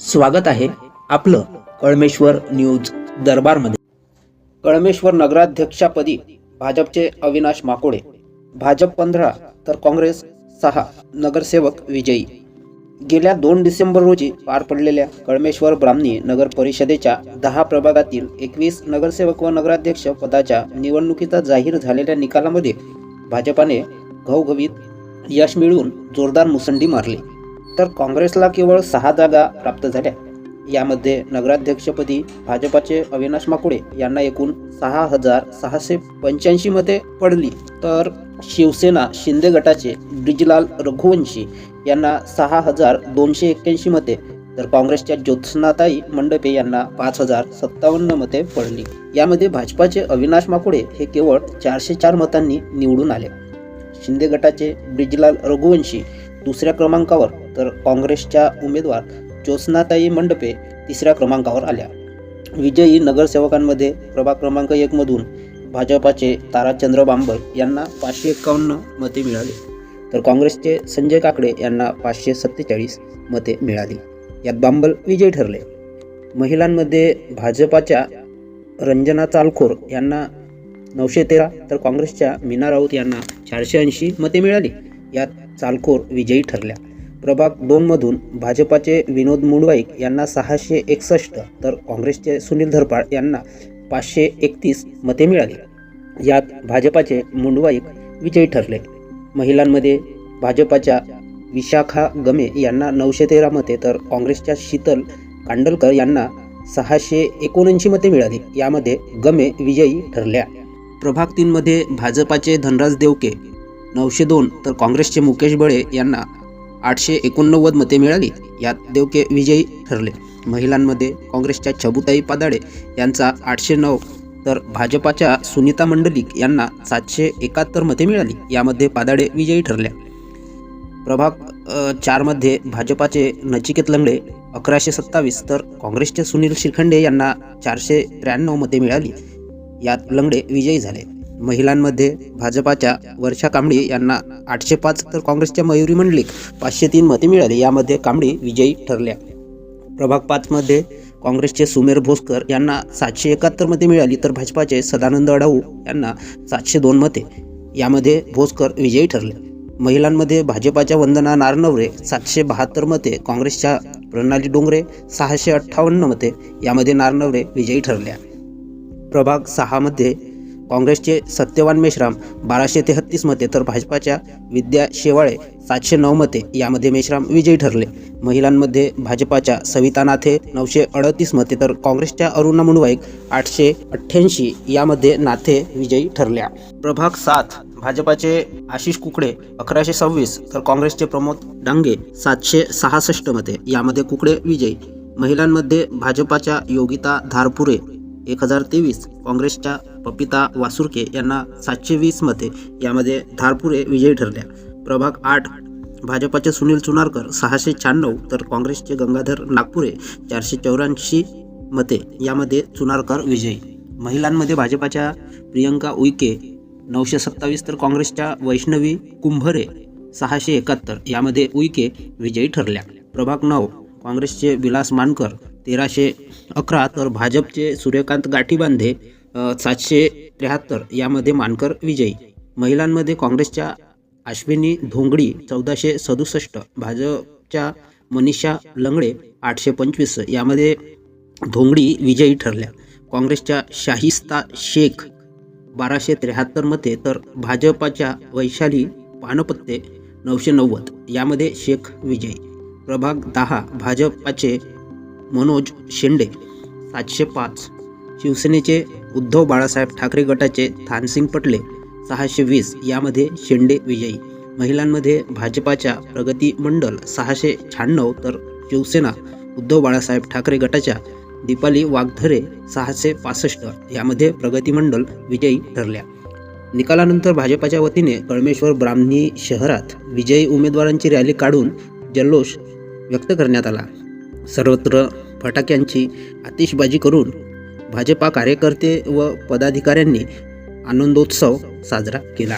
स्वागत आहे आपलं कळमेश्वर न्यूज दरबारमध्ये. कळमेश्वर नगराध्यक्षापदी भाजपचे अविनाश माकोडे भाजप पंधरा तर काँग्रेस सहा नगरसेवक विजयी. गेल्या दोन डिसेंबर रोजी पार पडलेल्या कळमेश्वर ब्राह्मणी नगर परिषदेच्या दहा प्रभागातील एकवीस नगरसेवक व नगराध्यक्ष पदाच्या निवडणुकीचा जाहीर झालेल्या निकालामध्ये भाजपाने घवघवीत यश मिळवून जोरदार मुसंडी मारली. तर काँग्रेसला केवळ सहा जागा प्राप्त झाल्या. यामध्ये नगराध्यक्षपदी भाजपाचे अविनाश माकुडे यांना एकूण सहा हजार सहाशे पंच्याऐंशी मते पडली. तर शिवसेना शिंदे गटाचे ब्रिजलाल रघुवंशी यांना सहा हजार दोनशे एक्क्याऐंशी मते तर काँग्रेसच्या ज्योत्स्नाताई मंडपे यांना पाच हजार सत्तावन्न मते पडली. यामध्ये भाजपाचे अविनाश माकुडे हे केवळ चारशे चार मतांनी निवडून आले. शिंदे गटाचे ब्रिजलाल रघुवंशी दुसऱ्या क्रमांकावर तर काँग्रेसच्या उमेदवार ज्योत्स्नाताई मंडपे तिसऱ्या क्रमांकावर आल्या. विजयी नगरसेवकांमध्ये प्रभाग क्रमांक एकमधून भाजपाचे ताराचंद्र बांबल यांना पाचशे एकावन्न मते मिळाली. तर काँग्रेसचे संजय काकडे यांना पाचशे सत्तेचाळीस मते मिळाली. यात बांबल विजयी ठरले. महिलांमध्ये भाजपाच्या रंजना चालखोर यांना नऊशे तेरा तर काँग्रेसच्या मीना राऊत यांना चारशे ऐंशी मते मिळाली. यात चालखोर विजयी ठरल्या. प्रभाग दोनमधून भाजपाचे विनोद मुंडवाईक यांना सहाशे एकसष्ट तर काँग्रेसचे सुनील धरपाड यांना पाचशे एकतीस मते मिळाली. यात भाजपाचे मुंडवाईक विजयी ठरले. महिलांमध्ये भाजपाच्या विशाखा गमे यांना नऊशे तेरा मते तर काँग्रेसच्या शीतल कांडलकर यांना सहाशे एकोणऐंशी मते मिळाली. यामध्ये गमे विजयी ठरल्या. प्रभाग तीनमध्ये भाजपाचे धनराज देवके नऊशे दोन तर काँग्रेसचे मुकेश बळे यांना आठशे एकोणनव्वद मते मिळाली. यात देवके विजयी ठरले. महिलांमध्ये काँग्रेसच्या छबुताई पादाडे यांचा आठशे नऊ तर भाजपाच्या सुनीता मंडलिक यांना सातशे एकाहत्तर मते मिळाली. यामध्ये पादाडे विजयी ठरल्या. प्रभाग चारमध्ये भाजपाचे नचिकेत लंगडे अकराशे सत्तावीस तर काँग्रेसचे सुनील शिरखंडे यांना चारशे त्र्याण्णव मते मिळाली. यात लंगडे विजयी झाले. महिलांमध्ये भाजपाच्या वर्षा कांबळी यांना आठशे पाच तर काँग्रेसच्या मयुरी मंडलिक पाचशे तीन मते मिळाली. यामध्ये कांबळी विजयी ठरल्या. प्रभाग पाचमध्ये काँग्रेसचे सुमेर भोसकर यांना सातशे एकाहत्तर मते मिळाली तर भाजपाचे सदानंद अडाऊ यांना सातशे दोन मते. यामध्ये भोसकर विजयी ठरले महिलांमध्ये भाजपाच्या वंदना नारनवरे सातशे बहात्तर मते काँग्रेसच्या प्रणाली डोंगरे सहाशे अठ्ठावन्न मते. यामध्ये नारनवरे विजयी ठरल्या. प्रभाग सहामध्ये काँग्रेसचे सत्यवान मेश्राम बाराशे तेहत्तीस मते तर भाजपाच्या विद्या शेवाळे सातशे नऊ मते यामध्ये मेश्राम विजयी ठरले. महिलांमध्ये भाजपाच्या सविता नाथे नऊशे अडतीस मते तर काँग्रेसच्या अरुणा मुंडवाईक आठशे अठ्ठ्याऐंशी यामध्ये नाथे विजयी ठरल्या. प्रभाग सात भाजपाचे आशिष कुकडे अकराशे सव्वीस तर काँग्रेसचे प्रमोद डांगे सातशे सहासष्ट मते यामध्ये कुकडे विजयी. महिलांमध्ये भाजपाच्या योगिता धारपुरे एक हजार तेवीस काँग्रेसच्या पपिता वासुरके यांना सातशे वीसमध्ये यामध्ये धारपुरे विजयी ठरल्या. प्रभाग आठ भाजपाचे सुनील चुनारकर सहाशे शहाण्णव तर काँग्रेसचे गंगाधर नागपुरे चारशे चौऱ्याऐंशी मते यामध्ये चुनारकर विजयी. महिलांमध्ये भाजपाच्या प्रियंका उईके नऊशे सत्तावीस तर काँग्रेसच्या वैष्णवी कुंभरे सहाशे एकाहत्तर यामध्ये उईके विजयी ठरल्या. प्रभाग नऊ काँग्रेसचे विलास मानकर तेराशे अकरा तर भाजपचे सूर्यकांत गाठीबांधे सातशे त्र्याहत्तर यामध्ये मानकर विजयी. महिलांमध्ये काँग्रेसच्या अश्विनी धोंगडी चौदाशे सदुसष्ट भाजपच्या मनीषा लंगडे आठशे पंचवीस यामध्ये धोंगडी विजयी ठरल्या. काँग्रेसच्या शाहिस्ता शेख बाराशे त्र्याहत्तर मते तर भाजपाच्या वैशाली पानपत्ते नऊशे नव्वद यामध्ये शेख विजयी. प्रभाग दहा भाजपाचे मनोज शेंडे सातशे पाच. शिवसेनेचे उद्धव बाळासाहेब ठाकरे गटाचे थानसिंग पटले सहाशे वीस. यामध्ये शेंडे विजयी. महिलांमध्ये भाजपाच्या प्रगती मंडल सहाशे शहाण्णव. तर शिवसेना उद्धव बाळासाहेब ठाकरे गटाच्या दीपाली वाघधरे सहाशे पासष्ट. यामध्ये प्रगती मंडल विजयी ठरल्या. निकालानंतर भाजपाच्या वतीने कळमेश्वर ब्राह्मणी शहरात विजयी उमेदवारांची रॅली काढून जल्लोष व्यक्त करण्यात आला. सर्वत्र फटाक्यांची आतिषबाजी करून भाजपा कार्यकर्ते व पदाधिकाऱ्यांनी आनंदोत्सव साजरा केला.